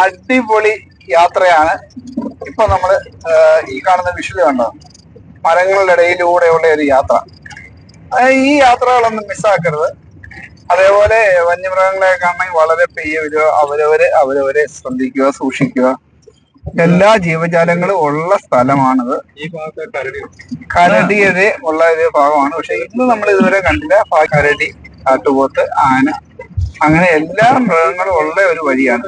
അടിപൊളി യാത്രയാണ്. ഇപ്പൊ നമ്മൾ ഈ കാണുന്ന വിഷുവൽ കണ്ടത് മരങ്ങളുടെ ഇടയിലൂടെയുള്ള ഒരു യാത്ര. ഈ യാത്രകളൊന്നും മിസ്സാക്കരുത് അതേപോലെ വന്യമൃഗങ്ങളെ കാണണമെങ്കിൽ വളരെ പെയ്യ വരിക അവരവര് അവരവരെ ശ്രദ്ധിക്കുക സൂക്ഷിക്കുക. എല്ലാ ജീവജാലങ്ങളും ഉള്ള സ്ഥലമാണിത്. ഈ ഭാഗത്തെ കരടി. കരടിയുടെ ഉള്ള ഒരു ഭാഗമാണ്. പക്ഷെ ഇന്ന് നമ്മൾ ഇതുവരെ കണ്ടില്ല. കരടി കാട്ടുപോത്ത് ആന അങ്ങനെ എല്ലാ മൃഗങ്ങളും ഉള്ള ഒരു വഴിയാണ്.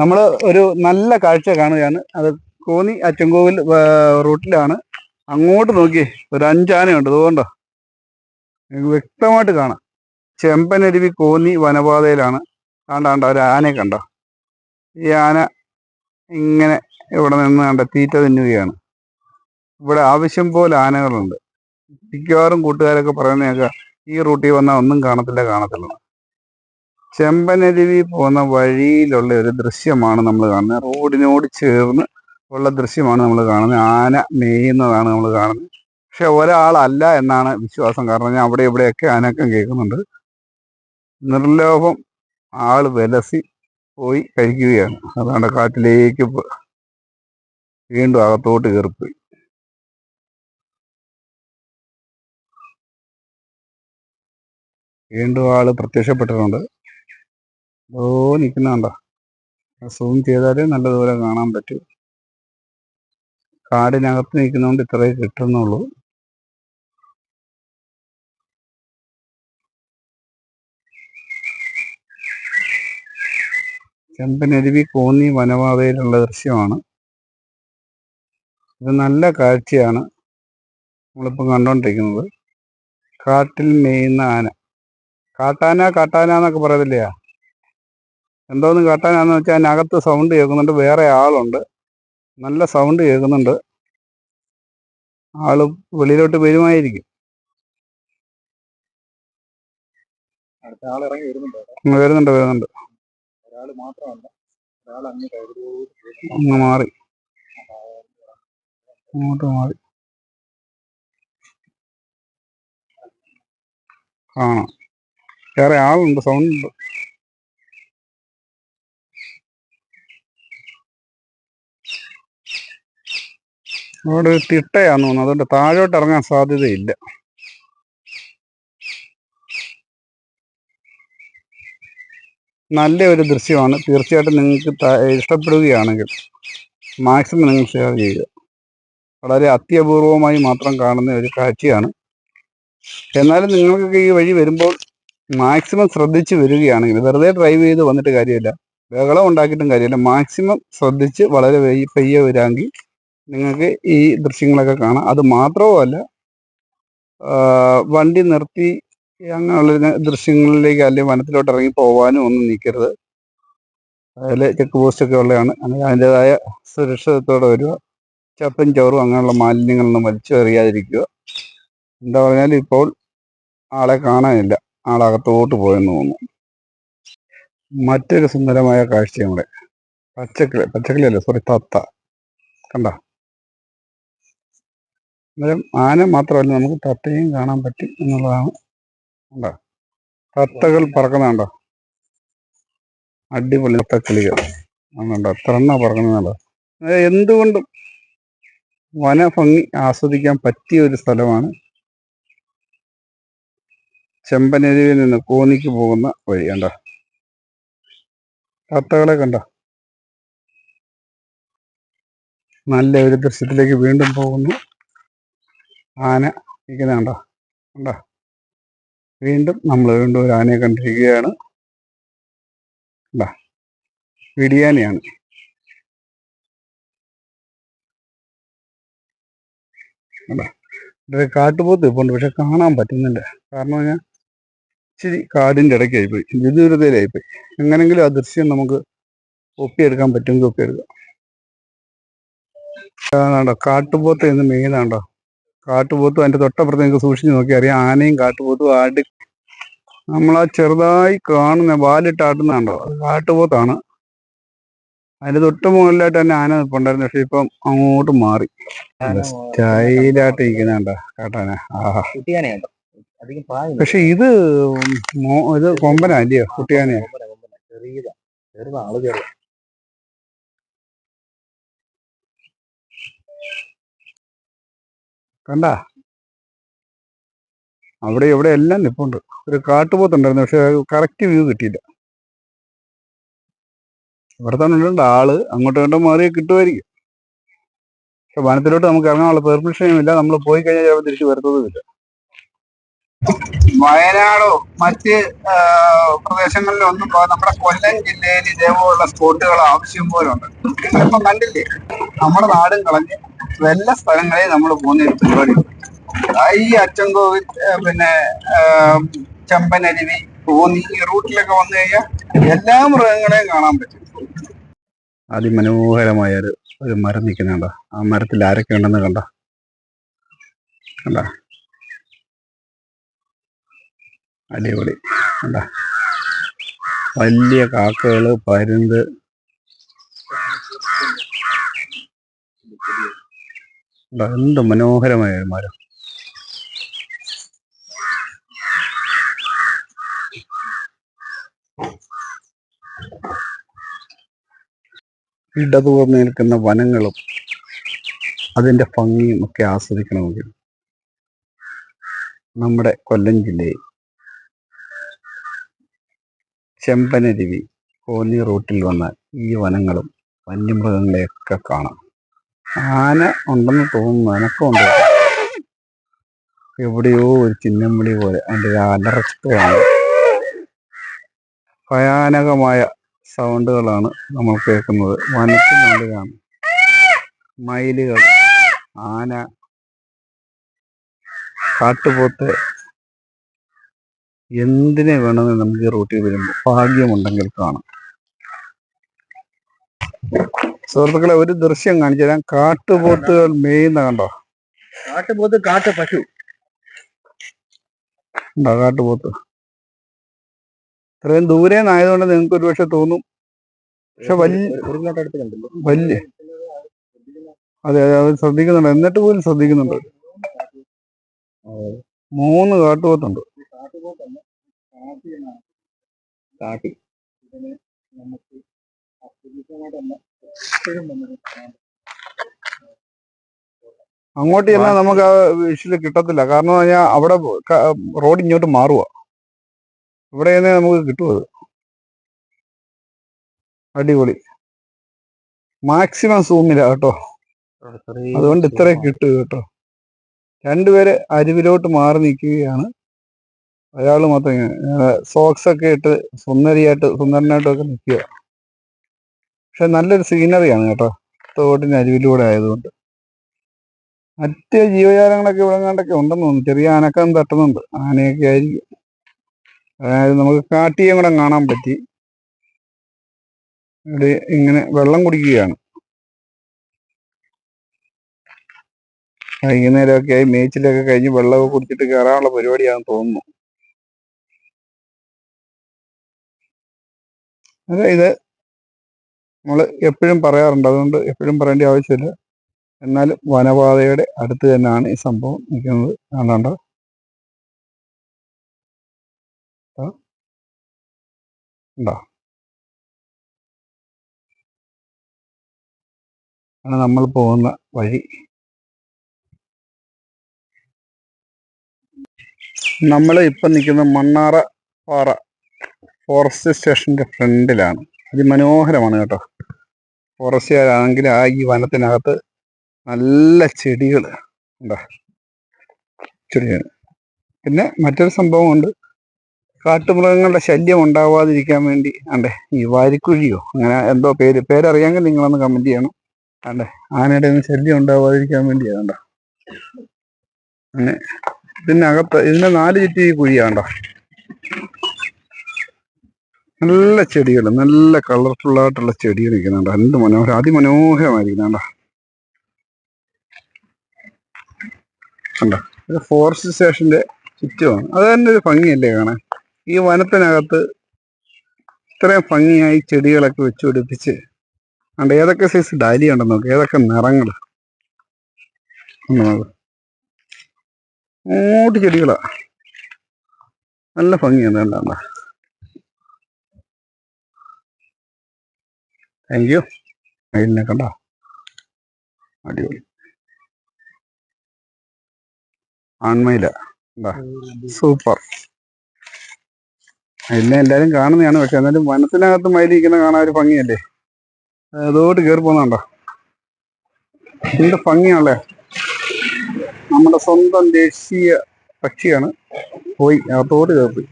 നമ്മൾ ഒരു നല്ല കാഴ്ച കാണുകയാണ്. അത് കോന്നി അച്ചൻകോവിൽ റൂട്ടിലാണ്. അങ്ങോട്ട് നോക്കി ഒരു അഞ്ചാനയുണ്ട്. അതുകൊണ്ടോ വ്യക്തമായിട്ട് കാണാം. ചെമ്പനരുവി കോന്നി വനപാതയിലാണ്. കണ്ടാണ്ട ഒരു ആനയെ കണ്ടോ? ഈ ആന ഇങ്ങനെ ഇവിടെ നിന്ന് കണ്ട തീറ്റ തിന്നുകയാണ്. ഇവിടെ ആവശ്യം പോലെ ആനകളുണ്ട്. മിക്കവാറും കൂട്ടുകാരൊക്കെ പറയുന്നതൊക്കെ ഈ റൂട്ടിൽ വന്നാൽ ഒന്നും കാണത്തില്ല കാണത്തില്ല. ചെമ്പനരുവി പോകുന്ന വഴിയിലുള്ള ഒരു ദൃശ്യമാണ് നമ്മൾ കാണുന്നത്. റോഡിനോട് ചേർന്ന് ഉള്ള ദൃശ്യമാണ് നമ്മൾ കാണുന്നത്. ആന മേയുന്നതാണ് നമ്മൾ കാണുന്നത്. പക്ഷെ ഒരാളല്ല എന്നാണ് വിശ്വാസം. കാരണം ഞാൻ അവിടെ ഇവിടെയൊക്കെ ആനക്കം കേൾക്കുന്നുണ്ട്. നിർലോഭം ആൾ വിലസി പോയി കഴിക്കുകയാണ്. അതാണ് കാട്ടിലേക്ക് വീണ്ടും അകത്തോട്ട് കയറിപ്പോയി. വീണ്ടും ആൾ പ്രത്യക്ഷപ്പെട്ടിട്ടുണ്ട്. ഓ നിൽക്കുന്നുണ്ടോ സൂം ചെയ്താലേ നല്ല ദൂരം കാണാൻ പറ്റൂ. കാടിനകത്ത് നിൽക്കുന്നതുകൊണ്ട് ഇത്രേ കിട്ടുന്നുള്ളൂ. ചെമ്പനരുവി കോന്നി വനപാതയിലുള്ള ദൃശ്യമാണ്. ഇത് നല്ല കാഴ്ചയാണ് നമ്മളിപ്പോൾ കണ്ടുകൊണ്ടിരിക്കുന്നത് കാട്ടിൽ മേയുന്ന ആന. കാട്ടാന കാട്ടാന എന്നൊക്കെ പറയത്തില്ലയാ? എന്തോന്ന് കേട്ടാനാന്ന് വെച്ചാൽ അതിനകത്ത് സൗണ്ട് കേൾക്കുന്നുണ്ട്. വേറെ ആളുണ്ട്. നല്ല സൗണ്ട് കേൾക്കുന്നുണ്ട്. ആൾ വെളിയിലോട്ട് വരുമായിരിക്കും. വരുന്നുണ്ട് വരുന്നുണ്ട് അങ്ങ് മാറി. അങ്ങോട്ട് മാറി. കാണാം. വേറെ ആളുണ്ട് സൗണ്ട് ഉണ്ട്. അവിടെ ഒരു തിട്ടയാന്ന് തോന്നുന്നു. അതുകൊണ്ട് താഴോട്ട് ഇറങ്ങാൻ സാധ്യതയില്ല. നല്ല ഒരു ദൃശ്യമാണ്. തീർച്ചയായിട്ടും നിങ്ങൾക്ക് ഇഷ്ടപ്പെടുകയാണെങ്കിൽ മാക്സിമം നിങ്ങൾ ഷെയർ ചെയ്യുക. വളരെ അത്യപൂർവമായി മാത്രം കാണുന്ന ഒരു കാഴ്ചയാണ്. എന്നാലും നിങ്ങൾക്കൊക്കെ ഈ വഴി വരുമ്പോൾ മാക്സിമം ശ്രദ്ധിച്ച് വരികയാണെങ്കിൽ വെറുതെ ഡ്രൈവ് ചെയ്ത് വന്നിട്ട് കാര്യമില്ല. ബഹളം ഉണ്ടാക്കിയിട്ടും കാര്യമില്ല. മാക്സിമം ശ്രദ്ധിച്ച് വളരെ പയ്യെ വരാമെങ്കിൽ നിങ്ങൾക്ക് ഈ ദൃശ്യങ്ങളൊക്കെ കാണാം. അത് മാത്രവുമല്ല വണ്ടി നിർത്തി അങ്ങനെയുള്ള ദൃശ്യങ്ങളിലേക്ക് അല്ലെങ്കിൽ വനത്തിലോട്ട് ഇറങ്ങി പോകാനും ഒന്നും നിൽക്കരുത്. അതിൽ ചെക്ക് പോസ്റ്റ് ഒക്കെ ഉള്ളതാണ്. അങ്ങനെ അതിന്റെതായ സുരക്ഷിതത്തോടെ വരിക. ചപ്പും ചോറും അങ്ങനെയുള്ള മാലിന്യങ്ങളൊന്നും വലിച്ചെറിയാതിരിക്കുക എന്താ പറഞ്ഞാൽ ഇപ്പോൾ ആളെ കാണാനില്ല. ആളകത്തോട്ട് പോയെന്ന് തോന്നുന്നു. മറ്റൊരു സുന്ദരമായ കാഴ്ചയും കൂടെ പച്ചക്കിളി പച്ചക്കിളിയല്ല സോറി തത്ത. കണ്ട? അന്നേരം ആന മാത്രമല്ല നമുക്ക് തത്തയും കാണാൻ പറ്റും എന്നുള്ളതാണ്. ഉണ്ടോ? തത്തകൾ പറക്കുന്നുണ്ടോ അടിപൊളി തത്തക്കിളികൾ. ആണുണ്ടോ? എത്ര എണ്ണ പറക്കുന്നുണ്ടോ എന്തുകൊണ്ടും വനഭംഗി ആസ്വദിക്കാൻ പറ്റിയ ഒരു സ്ഥലമാണ് ചെമ്പനരുവിൽ നിന്ന് കോന്നിക്ക് പോകുന്ന വഴി. കണ്ടോ? തത്തകളെ കണ്ടോ? നല്ല ഒരു ദൃശ്യത്തിലേക്ക് വീണ്ടും പോകുന്നു. ആന ഇരിക്കുന്ന കണ്ടോ? കണ്ടോ? വീണ്ടും നമ്മൾ വീണ്ടും ഒരു ആനയെ കണ്ടിരിക്കുകയാണ്. കണ്ടോ? വിടിയാനയാണ്. കണ്ടോ? കാട്ടുപോത്ത് ഇപ്പോൾ പക്ഷെ കാണാൻ പറ്റുന്നില്ല. കാരണം ഞാൻ ഇച്ചിരി കാടിന്റെ ഇടയ്ക്കായിപ്പോയി വിദൂരതയിലായിപ്പോയി. എങ്ങനെങ്കിലും ആ ദൃശ്യം നമുക്ക് ഒപ്പിയെടുക്കാൻ പറ്റുമെങ്കിൽ ഒപ്പിയെടുക്കാം. കാട്ടുപോത്ത് എന്ന് മെയിനാണ്ടോ കാട്ടുപോത്തും അതിന്റെ തൊട്ടപ്പുറത്ത് നിങ്ങൾക്ക് സൂക്ഷിച്ച് നോക്കി അറിയാം. ആനയും കാട്ടുപോത്തും ആടി. നമ്മളാ ചെറുതായി കാണുന്ന വാലിട്ടാട്ടുന്നുണ്ടോ അത് കാട്ടുപോത്താണ്. അതിന്റെ തൊട്ട് മുകളിലായിട്ട് തന്നെ ആന നിൽപ്പുണ്ടായിരുന്നു പക്ഷെ ഇപ്പം അങ്ങോട്ട് മാറി. സ്റ്റൈലായിട്ട് ഇരിക്കുന്നുണ്ടോ കാട്ടാന. ആഹാ. പക്ഷെ ഇത് ഇത് കൊമ്പനല്ലയോ കുട്ടിയാനയാ. ചെറിയതാ. ചെറുതാ ആൾ ചെറുതാ. കണ്ട? അവിടെ ഇവിടെ എല്ലാം നിപ്പുണ്ട്. ഒരു കാട്ടുപോത്തുണ്ടായിരുന്നു പക്ഷെ കറക്റ്റ് വ്യൂ കിട്ടിയില്ല. ഇവിടെ തന്നെ ഉണ്ട് ആൾ അങ്ങോട്ടും ഇങ്ങോട്ടും മാറി കിട്ടുമായിരിക്കും. പക്ഷെ വനത്തിലോട്ട് നമുക്ക് ഇറങ്ങാനുള്ള പെർമിഷനും ഇല്ല. നമ്മൾ പോയി കഴിഞ്ഞാൽ ചിലപ്പോൾ തിരിച്ചു വരുത്തതുമില്ല വയനാടോ മറ്റ് പ്രദേശങ്ങളിലോ ഒന്നും നമ്മുടെ കൊല്ലം ജില്ലയിൽ ഇതേപോലുള്ള സ്പോട്ടുകൾ ആവശ്യം പോലുണ്ട് ഇപ്പം കണ്ടില്ലേ? നമ്മുടെ നാടും കളഞ്ഞ് എല്ലാ സ്ഥലങ്ങളിൽ നമ്മൾ പോകുന്ന ഒരു പരിപാടി ആ, ഈ അച്ചൻകോവിൽ പിന്നെ ചമ്പനരുവി കോന്നി ഈ റൂട്ടിലൊക്കെ വന്നു കഴിഞ്ഞാൽ എല്ലാ മൃഗങ്ങളെയും കാണാൻ പറ്റും. അതിമനോഹരമായ ഒരു ഒരു മരം നിൽക്കുന്നുണ്ടോ ആ മരത്തിൽ ആരൊക്കെ ഉണ്ടെന്ന് കണ്ട? അടിപൊളി. കണ്ട? വലിയ കാക്കകൾ പരുന്ത്? എന്ത് മനോഹരമായ ഒരു മരം. ഇടതൂർന്ന് നിൽക്കുന്ന വനങ്ങളും അതിന്റെ ഭംഗിയും ഒക്കെ ആസ്വദിക്കണമെങ്കിൽ നമ്മുടെ കൊല്ലം ജില്ലയിൽ ചെമ്പനരുവി കോന്നി റൂട്ടിൽ വന്ന ഈ വനങ്ങളും വന്യമൃഗങ്ങളെയൊക്കെ കാണാം. ആന ഉണ്ടെന്ന് തോന്നുന്നു. അനക്കമുണ്ട്? എവിടെയോ ഒരു ചിഹ്നം വിളി പോലെ അതിന്റെ ഒരു അലർച്ചയാണ് ഭയാനകമായ സൗണ്ടുകളാണ് നമ്മൾ കേൾക്കുന്നത്. വനത്തിനുള്ളിലാണ് മയിലുകൾ ആന കാട്ടുപോത്ത് എന്തിനെ വേണമെന്ന് നമുക്ക് റൂട്ടിൽ വരുമ്പോൾ ഭാഗ്യമുണ്ടെങ്കിൽ കാണാം. സുഹൃത്തുക്കളെ ഒരു ദൃശ്യം കാണിച്ചു തരാം. കാട്ടുപോത്തുകൾ മേയുന്ന കണ്ടോ? കാട്ടുപോത്ത് കാട്ടു പശു. ഉണ്ടോ കാട്ടുപോത്ത്? ഇത്രയും ദൂരെ നിന്നായതുകൊണ്ട് നിങ്ങൾക്ക് ഒരു ഒരുപക്ഷെ തോന്നും. പക്ഷെ വലിയ വലിയ. അതെ അതെ അവർ ശ്രദ്ധിക്കുന്നുണ്ട്. എന്നിട്ട് പോലും ശ്രദ്ധിക്കുന്നുണ്ട്. മൂന്ന് കാട്ടുപോത്തുണ്ട്. കാട്ടി. നമുക്ക് അങ്ങോട്ട് ചെന്നാൽ നമുക്ക് ആ വിഷയിൽ കിട്ടത്തില്ല. കാരണം ഞാൻ പറഞ്ഞാൽ അവിടെ റോഡ് ഇങ്ങോട്ട് മാറുക ഇവിടെ തന്നെ നമുക്ക് കിട്ടും അത്. അടിപൊളി. മാക്സിമം സൂമില്ല കേട്ടോ. അതുകൊണ്ട് ഇത്ര കിട്ടും കേട്ടോ. രണ്ടുപേര് അരുവിലോട്ട് മാറി നിൽക്കുകയാണ്. അയാൾ മാത്രം സോക്സ് ഒക്കെ ഇട്ട് സുന്ദരിയായിട്ട് സുന്ദരനായിട്ടൊക്കെ നിൽക്കുക പക്ഷെ നല്ലൊരു സീനറിയാണ് കേട്ടോ. തോട്ടിന് അരുവിലൂടെ ആയതുകൊണ്ട്. മറ്റ് ജീവജാലങ്ങളൊക്കെ ഇവിടെ കണ്ടൊക്കെ ഉണ്ടെന്ന് തോന്നുന്നു. ചെറിയ അനക്കം തട്ടുന്നുണ്ട്. ആനയൊക്കെ ആയിരിക്കും. അതായത് നമുക്ക് കാട്ടിയും കൂടെ കാണാൻ പറ്റി. ഇവിടെ ഇങ്ങനെ വെള്ളം കുടിക്കുകയാണ്. വൈകുന്നേരമൊക്കെ ആയി മേച്ചിലൊക്കെ കഴിഞ്ഞ് വെള്ളമൊക്കെ കുടിച്ചിട്ട് കയറാനുള്ള പരിപാടിയാണെന്ന് തോന്നുന്നു. അതെ ഇത് നമ്മൾ എപ്പോഴും പറയാറുണ്ട് അതുകൊണ്ട് എപ്പോഴും പറയേണ്ട ആവശ്യമില്ല. എന്നാലും വനപാതയുടെ അടുത്ത് തന്നെയാണ് ഈ സംഭവം നിൽക്കുന്നത്. കാണണ്ട ാണ് ആണ് നമ്മൾ പോകുന്ന വഴി. നമ്മൾ ഇപ്പം നിൽക്കുന്ന മണ്ണാറ പാറ ഫോറസ്റ്റ് സ്റ്റേഷന്റെ ഫ്രണ്ടിലാണ്. അതിമനോഹരമാണ് കേട്ടോ. ഫോറസ്റ്റുകാരാണെങ്കിൽ ആ ഈ വനത്തിനകത്ത് നല്ല ചെടികൾ ഉണ്ടാ? ചെടികൾ പിന്നെ മറ്റൊരു സംഭവം ഉണ്ട് കാട്ടുമൃഗങ്ങളുടെ ശല്യം ഉണ്ടാവാതിരിക്കാൻ വേണ്ടി അണ്ടേ ഈ വാരിക്കുഴിയോ അങ്ങനെ എന്തോ പേര് പേരറിയാമെങ്കിൽ നിങ്ങളൊന്ന് കമന്റ് ചെയ്യണം. അണ്ടേ ആനയുടെ ഒന്നും ശല്യം ഉണ്ടാവാതിരിക്കാൻ വേണ്ടിയാണ് കണ്ടോ? അങ്ങനെ. ഇതിനകത്ത് ഇതിന്റെ നാല് ചുറ്റി കുഴിയാണ്ടോ നല്ല ചെടികൾ നല്ല കളർഫുൾ ആയിട്ടുള്ള ചെടികൾ നിൽക്കുന്നുണ്ട് എന്ത് മനോഹരം അതിമനോഹരമായിരിക്കുന്നുണ്ടോ. കണ്ടോ? ഫോറസ്റ്റ് സ്റ്റേഷന്റെ ചുറ്റുമാണ്. അത് തന്നെ ഒരു ഭംഗിയല്ലേ കാണാൻ? ഈ വനത്തിനകത്ത് ഇത്രയും ഭംഗിയായി ചെടികളൊക്കെ വെച്ച് പിടിപ്പിച്ച് കണ്ട? ഏതൊക്കെ സൈസ് ഡാലി ഉണ്ടെന്ന് നോക്ക്. ഏതൊക്കെ നിറങ്ങൾ അങ്ങോട്ട് ചെടികളാ. നല്ല ഭംഗിയാണ് കണ്ടാ? താങ്ക് യു മെയിലിനെ കണ്ട? അടിപൊളി. ആൺമയില. സൂപ്പർ. മയിലിനെ എല്ലാരും കാണുന്നതാണ്. പക്ഷെ എന്നാലും വനത്തിനകത്ത് മയിലിരിക്കുന്ന കാണാൻ ഒരു ഭംഗിയല്ലേ? അതോട്ട് കേറി പോന്നാണ്ടോ? എന്ത് ഭംഗിയാണല്ലേ? നമ്മുടെ സ്വന്തം ദേശീയ പക്ഷിയാണ്. പോയി അകത്തോട്ട് കേറി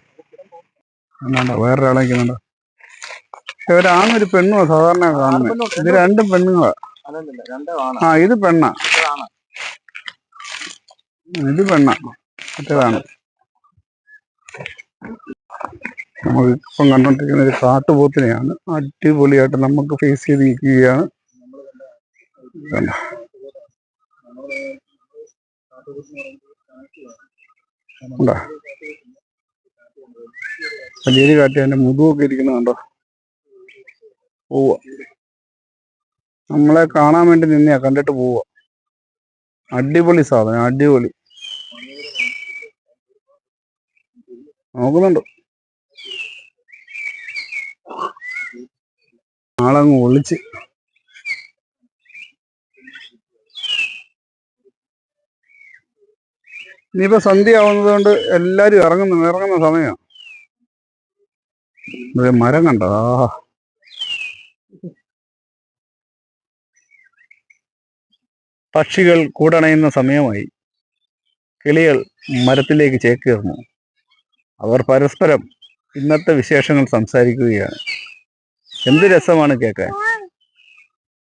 എന്നാണ്ടോ? വേറൊരാളെ നിൽക്കുന്നുണ്ടോ? പക്ഷെ ഒരാണൊരു പെണ്ണുമാ സാധാരണ കാണുന്നത്. ഇത് രണ്ടും പെണ്ണുങ്ങളാ. ആ ഇത് പെണ്ണാ. ഇത് പെണ്ണാ. മറ്റേതാണ്. നമ്മളിപ്പം ഇപ്പം കണ്ടോണ്ടിരിക്കുന്ന ഒരു കാട്ടുപോത്തിനെയാണ് അടിപൊളിയായിട്ട് നമുക്ക് ഫേസ് ചെയ്ത് നിൽക്കുകയാണ്? വലിയൊരു കാട്ടി അതിന്റെ മുതുവൊക്കെ ഇരിക്കുന്നത് കണ്ടോ പോവാ. നമ്മളെ കാണാൻ വേണ്ടി നിന്നെയാ കണ്ടിട്ട് പോവാ. അടിപൊളി സാധനം അടിപൊളി. നോക്കുന്നുണ്ട്? ആളങ്ങ് ഒളിച്ച്. ഇനിയിപ്പോ സന്ധ്യ ആവുന്നത് കൊണ്ട് എല്ലാരും ഇറങ്ങുന്നു ഇറങ്ങുന്ന സമയമാണ് മരം കണ്ടോ? പക്ഷികൾ കൂടണയുന്ന സമയമായി കിളികൾ മരത്തിലേക്ക് ചേക്കേറുന്നു. അവർ പരസ്പരം ഇന്നത്തെ വിശേഷങ്ങൾ സംസാരിക്കുകയാണ്. എന്ത് രസമാണ് കേൾക്കാൻ?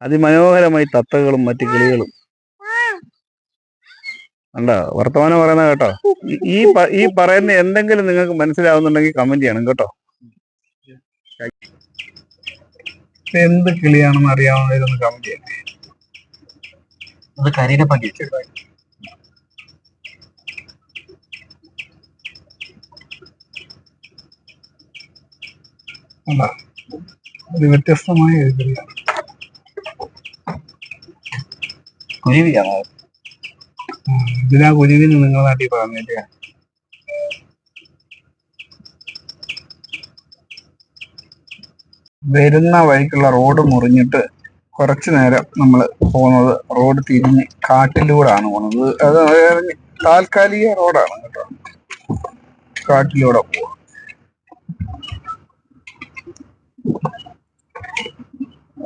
അതിമനോഹരമായി തത്തകളും മറ്റു കിളികളും. അല്ല വർത്തമാനം പറയുന്ന കേട്ടോ. ഈ- ഈ പറയുന്ന എന്തെങ്കിലും നിങ്ങൾക്ക് മനസ്സിലാവുന്നുണ്ടെങ്കിൽ കമന്റ് ചെയ്യണം കേട്ടോ. എന്ത് കിളിയാണെന്ന് അറിയാവുന്നവരൊന്ന് കമന്റ് ചെയ്യണം അത് കരിയുടെ ഒരു വ്യത്യസ്തമായ കുരുവിയാണ് ഇതിനാ കുരുവിന് നിങ്ങളെ നാട്ടിൽ പറഞ്ഞില്ലേ വരുന്ന വഴിക്കുള്ള റോഡ് മുറിഞ്ഞിട്ട് കുറച്ചു നേരം നമ്മൾ പോകുന്നത് റോഡ് തിരിഞ്ഞ് കാട്ടിലൂടെയാണ് പോകുന്നത്. അത് താൽക്കാലിക റോഡാണ് കേട്ടോ. കാട്ടിലൂടെ പോവാ.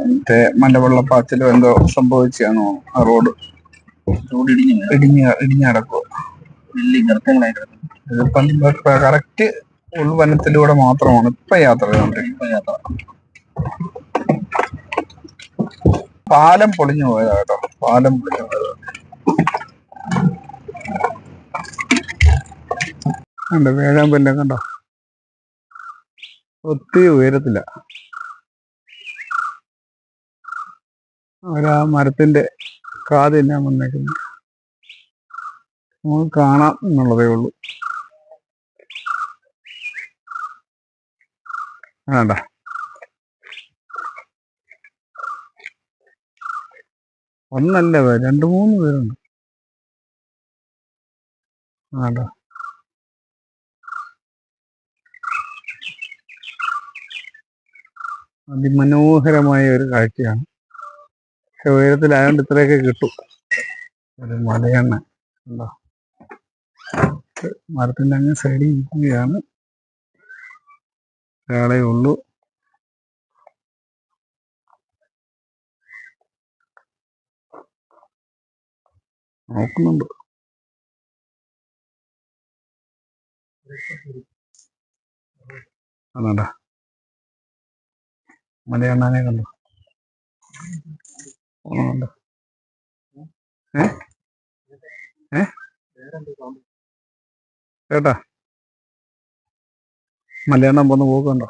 മറ്റേ മലവെള്ളപ്പാച്ചിലോ എന്തോ സംഭവിച്ചാണോ ആ റോഡ്. ഇടിഞ്ഞ ഇടിഞ്ഞു കിടക്കുക ഇതിപ്പം കറക്റ്റ് ഉൾവനത്തിലൂടെ മാത്രമാണ് ഇപ്പൊ യാത്ര ചെയ്തോണ്ടിരിക്കുന്നത്. യാത്ര പാലം പൊളിഞ്ഞു പോയതാ കേട്ടോ. പാലം പൊളിഞ്ഞു പോയതാ. കണ്ടോ വേഴാമ്പലിനെ കണ്ടോ? ഒത്തിരി ഉയരത്തില്ല അവരാ മരത്തിന്റെ കാത് തന്നെ വന്നേക്കുന്നു. നമുക്ക് കാണാം എന്നുള്ളതേ ഉള്ളൂ. വേണ്ട ഒന്നല്ല വേ- രണ്ട് മൂന്ന് പേരുണ്ട്. വേണ്ട അതിമനോഹരമായ ഒരു കാഴ്ചയാണ്. പക്ഷെ ഉയരത്തിലായോണ്ട് ഇത്രയൊക്കെ കിട്ടും. ഒരു മലയെണ്ണ ഉണ്ടോ മരത്തിന്റെ അങ്ങ് സൈഡിൽ ഇരിക്കുകയാണ്. ഒരാളെ ഉള്ളൂ. നോക്കുന്നുണ്ട്. അതാണ്ടാ കണ്ടു. ഏട്ടാ. ഏ പോന്ന് പോക്കുണ്ടോ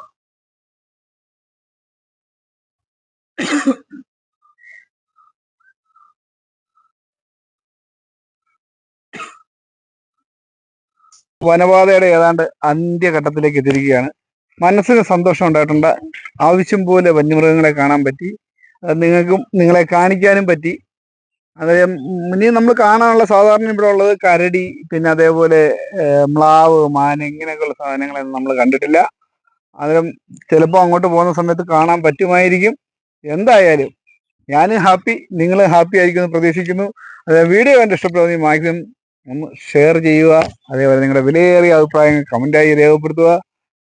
വനപാതയുടെ ഏതാണ്ട് അന്ത്യഘട്ടത്തിലേക്ക് എത്തിയിരിക്കുകയാണ്. മനസ്സിന് സന്തോഷം ഉണ്ടായിട്ടുണ്ട്. ആവശ്യം പോലെ വന്യമൃഗങ്ങളെ കാണാൻ പറ്റി. നിങ്ങൾക്കും നിങ്ങളെ കാണിക്കാനും പറ്റി. അതായത് ഇനി നമ്മൾ കാണാനുള്ള സാധാരണ ഇവിടെ ഉള്ളത് കരടി പിന്നെ അതേപോലെ മ്ലാവ് മാൻ ഇങ്ങനെയൊക്കെയുള്ള സാധനങ്ങളൊന്നും നമ്മൾ കണ്ടിട്ടില്ല. അന്നേരം ചിലപ്പോൾ അങ്ങോട്ട് പോകുന്ന സമയത്ത് കാണാൻ പറ്റുമായിരിക്കും. എന്തായാലും ഞാൻ ഹാപ്പി നിങ്ങൾ ഹാപ്പി ആയിരിക്കുമെന്ന് പ്രതീക്ഷിക്കുന്നു. വീഡിയോ കണ്ട് ഇഷ്ടപ്പെടുന്ന മാക്സിമം ഒന്ന് ഷെയർ ചെയ്യുക. അതേപോലെ നിങ്ങളുടെ വിലയേറിയ അഭിപ്രായങ്ങൾ കമന്റായി രേഖപ്പെടുത്തുക.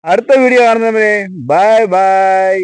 അടുത്ത വീഡിയോ കാണുന്നവരെ ബൈ ബൈ